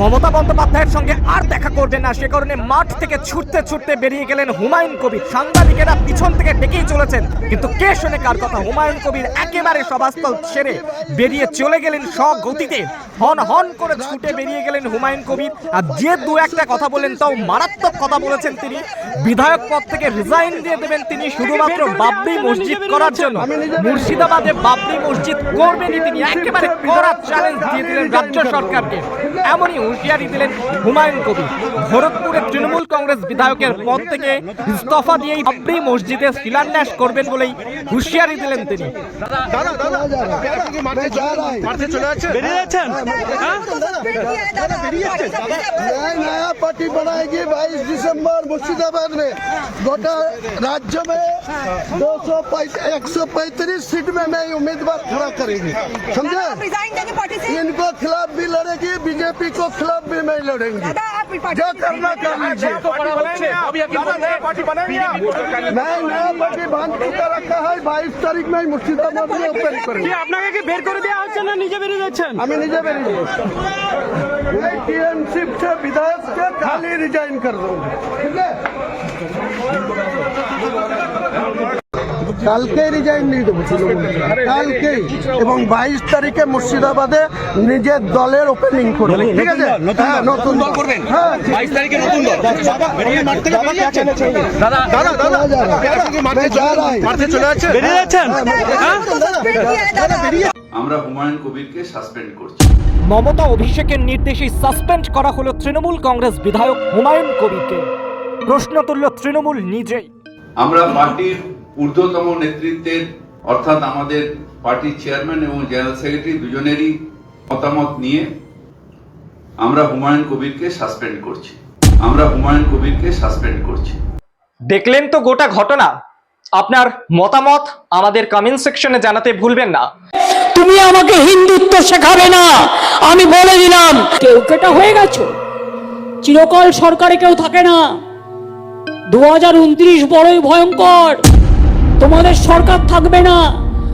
মমতা বন্দ্যোপাধ্যায়ের সঙ্গে আর দেখা করবেন না। সে কারণে মাঠ থেকে ছুটতে ছুটতে বেরিয়ে গেলেন হুমায়ুন কবির। সাংবাদিকেরা পিছন থেকে ডেকেই চলেছেন। কিন্তু কে শোনে কার কথা? হুমায়ুন কবির একেবারে সভাস্থল ছেড়ে বেরিয়ে চলে গেলেন স্বগতিতে। হন হন করে ছুটে বেরিয়ে গেলেন হুমায়ুন কবির। আর যে দু একটা কথা বলেন, তাও মারাত্মক কথা বলেছেন তিনি। বিধায়ক পদ থেকে রিজাইন দিয়ে দেবেন তিনি শুধুমাত্র বাবরি মসজিদ করার জন্য। মুর্শিদাবাদে বাবরি মসজিদ করবেনই তিনি। একেবারে কড়া চ্যালেঞ্জ দিয়ে দিলেন রাজ্য সরকারকে। এমনই হুঁশিয়ারি দিলেন হুমায়ুন কবির ভরতপুরের তৃণমূল কংগ্রেস বিধায়কের পদ থেকে ইস্তফা দিয়েই বাবরি মসজিদে শিলান্যাস করবেন বলেই হুঁশিয়ারি দিলেন তিনি মাঠে চলে যাচ্ছে বেরিয়ে যাচ্ছেন नया नया पार्टी बनाएगी 22 दिसंबर मुर्शिदाबाद में गोटा राज्य में दो सौ एक सौ पैंतीस सीट में मैं उम्मीदवार खड़ा करेंगे समझे आप रिजाइन देंगे पार्टी से इनको खिलाफ भी लड़ेगी बीजेपी को खिलाफ भी मैं लड़ेंगे दादा आप पार्टी जो करना कर लीजिए मैं नया पार्टी बांध चुका रखा है बाईस तारीख में मुर्शिदाबाद में ओपन কি करेंगे আপনাকে কি বের করে দেওয়া হচ্ছে না নিজে বেরিয়ে যাচ্ছেন আমি নিজে বেরিয়ে टीएमसी से विधायक के खाली रिजाइन कर दूंगा ठीक है কালকে রিজাইন দিয়ে দেবো কালকেই এবং বাইশ তারিখে মুর্শিদাবাদে নিজের দলের ওপেনিং করব। ঠিক আছে? হ্যাঁ, নতুন দল। করবেন? হ্যাঁ। বাইশ তারিখে নতুন দল। দাদা দাদা দাদা চলে যাচ্ছে বেরিয়ে যাচ্ছেন। হ্যাঁ? আমরা হুমায়ুন কবিরকে সাসপেন্ড করছি। মমতা অভিষেকের নির্দেশে সাসপেন্ড করা হলো তৃণমূল কংগ্রেস বিধায়ক হুমায়ুন কবিরকে। প্রশ্ন তুলল তৃণমূল নিজেই। আমরা পার্টির ঊর্ধ্বতম নেতৃত্বের অর্থাৎ আমাদের পার্টির চেয়ারম্যান এবং জেনারেল সেক্রেটারি দুজনেরই মতামত নিয়ে আমরা হুমায়ুন কবিরকে সাসপেন্ড করছি। আমরা হুমায়ুন কবিরকে সাসপেন্ড করছি। দেখলেন তো গোটা ঘটনা? আপনার মতামত আমাদের কমেন্ট সেকশনে জানাতে ভুলবেন না। তুমি আমাকে হিন্দুত্ব শেখাবে না আমি বলে দিলাম। কেউ কেটা হয়ে গেছো? চিরকাল সরকারে কেউ থাকে না। দু হাজার উনত্রিশ বড়ই ভয়ঙ্কর। তোমাদের সরকার থাকবে না।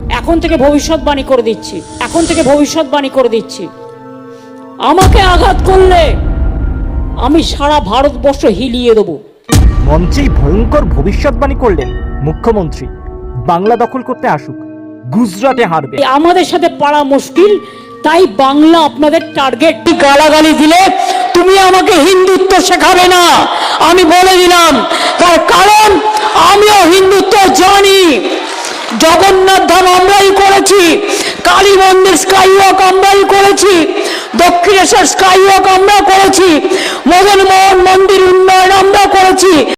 এখন থেকে ভবিষ্যৎবাণী করে দিচ্ছি। এখন থেকে ভবিষ্যৎবাণী করে দিচ্ছি। আমাকে আঘাত করলে আমি সারা ভারতবর্ষ হিলিয়ে দেবো। মঞ্চেই ভয়ঙ্কর ভবিষ্যৎবাণী করলেন। মুখ্যমন্ত্রী বাংলা দখল করতে আসুক। গুজরাটে হারবে। আমাদের সাথে পারা মুশকিল। তাই বাংলা আপনাদের টার্গেট গালাগালি দিলে? তুমি আমাকে হিন্দুত্ব শেখাবে না। আমি বলে দিলাম তার কারণ হিন্দুত্ব জানি। জগন্নাথ ধাম আমরাই করেছি, কালী মন্দির স্কাই ওয়াক আমরাই করেছি, দক্ষিণেশ্বর স্কাই ওয়াক আমরা করেছি মদন মোহন মন্দির উন্নয়ন আমরা করেছি।